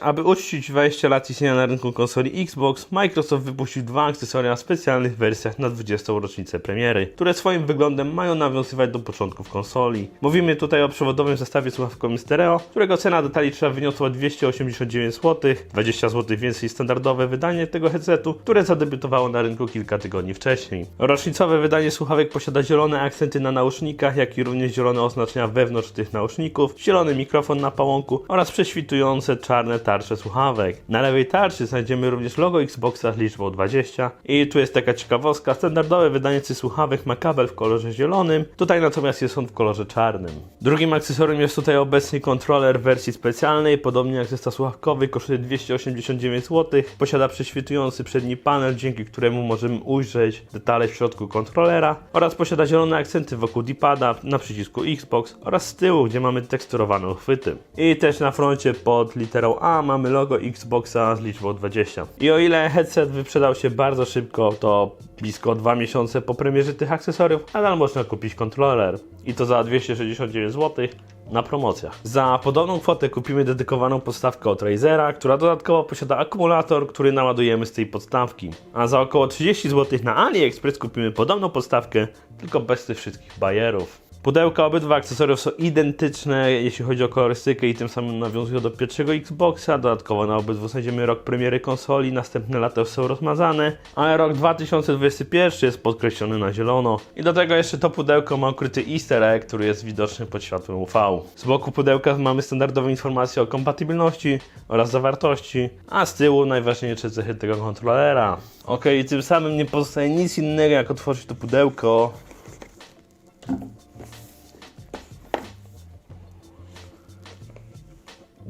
Aby uczcić 20 lat istnienia na rynku konsoli Xbox, Microsoft wypuścił dwa akcesoria w specjalnych wersjach na 20. rocznicę premiery, które swoim wyglądem mają nawiązywać do początków konsoli. Mówimy tutaj o przewodowym zestawie słuchawkowym stereo, którego cena detaliczna wyniosła 289 zł, 20 zł więcej standardowe wydanie tego headsetu, które zadebiutowało na rynku kilka tygodni wcześniej. Rocznicowe wydanie słuchawek posiada zielone akcenty na nausznikach, jak i również zielone oznaczenia wewnątrz tych nauszników, zielony mikrofon na pałąku oraz prześwitujące czarne tarcze słuchawek. Na lewej tarczy znajdziemy również logo Xboxa z liczbą 20 i tu jest taka ciekawostka, standardowe wydanie tych słuchawek ma kabel w kolorze zielonym, tutaj natomiast jest on w kolorze czarnym. Drugim akcesorium jest tutaj obecny kontroler w wersji specjalnej, podobnie jak zestaw słuchawkowy, kosztuje 289 zł, posiada prześwitujący przedni panel, dzięki któremu możemy ujrzeć detale w środku kontrolera oraz posiada zielone akcenty wokół D-pada na przycisku Xbox oraz z tyłu, gdzie mamy teksturowane uchwyty. I też na froncie pod literą A mamy logo Xboxa z liczbą 20. I o ile headset wyprzedał się bardzo szybko, to blisko 2 miesiące po premierze tych akcesoriów, nadal można kupić kontroler. I to za 269 zł na promocjach. Za podobną kwotę kupimy dedykowaną podstawkę od Razera, która dodatkowo posiada akumulator, który naładujemy z tej podstawki. A za około 30 zł na AliExpress kupimy podobną podstawkę, tylko bez tych wszystkich bajerów. Pudełka obydwa akcesoriów są identyczne, jeśli chodzi o kolorystykę i tym samym nawiązują do pierwszego Xboxa. Dodatkowo na obydwu znajdziemy rok premiery konsoli, następne lata już są rozmazane, ale rok 2021 jest podkreślony na zielono. I do tego jeszcze to pudełko ma ukryty easter egg, który jest widoczny pod światłem UV. Z boku pudełka mamy standardowe informacje o kompatybilności oraz zawartości, a z tyłu najważniejsze cechy tego kontrolera. Ok, i tym samym nie pozostaje nic innego jak otworzyć to pudełko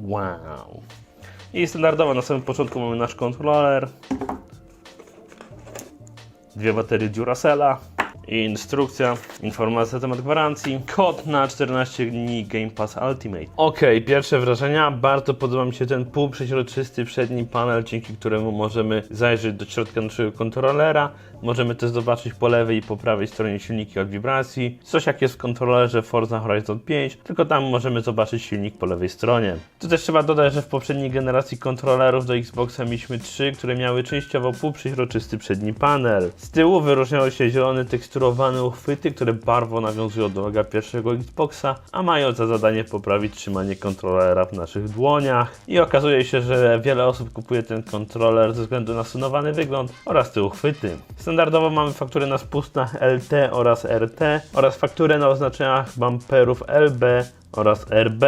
Wow. I standardowo na samym początku mamy nasz kontroler. Dwie baterie Duracella. I instrukcja, informacja na temat gwarancji, kod na 14 dni Game Pass Ultimate. Ok, pierwsze wrażenia. Bardzo podoba mi się ten półprzeźroczysty przedni panel, dzięki któremu możemy zajrzeć do środka naszego kontrolera. Możemy też zobaczyć po lewej i po prawej stronie silniki od wibracji. Coś jak jest w kontrolerze Forza Horizon 5, tylko tam możemy zobaczyć silnik po lewej stronie. Tu też trzeba dodać, że w poprzedniej generacji kontrolerów do Xboxa mieliśmy trzy, które miały częściowo półprzeźroczysty przedni panel. Z tyłu wyróżniały się zielone teksturowane uchwyty, które barwo nawiązują do loga pierwszego Xboxa, a mają za zadanie poprawić trzymanie kontrolera w naszych dłoniach. I okazuje się, że wiele osób kupuje ten kontroler ze względu na stonowany wygląd oraz te uchwyty. Standardowo mamy fakturę na spustach LT oraz RT oraz fakturę na oznaczeniach bumperów LB oraz RB.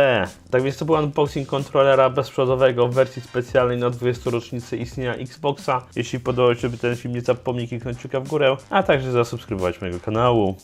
Tak więc to był unboxing kontrolera bezprzewodowego w wersji specjalnej na 20. rocznicę istnienia Xboxa. Jeśli podobał się ten film, nie zapomnij kliknąć kciuka w górę, a także zasubskrybować mojego kanału.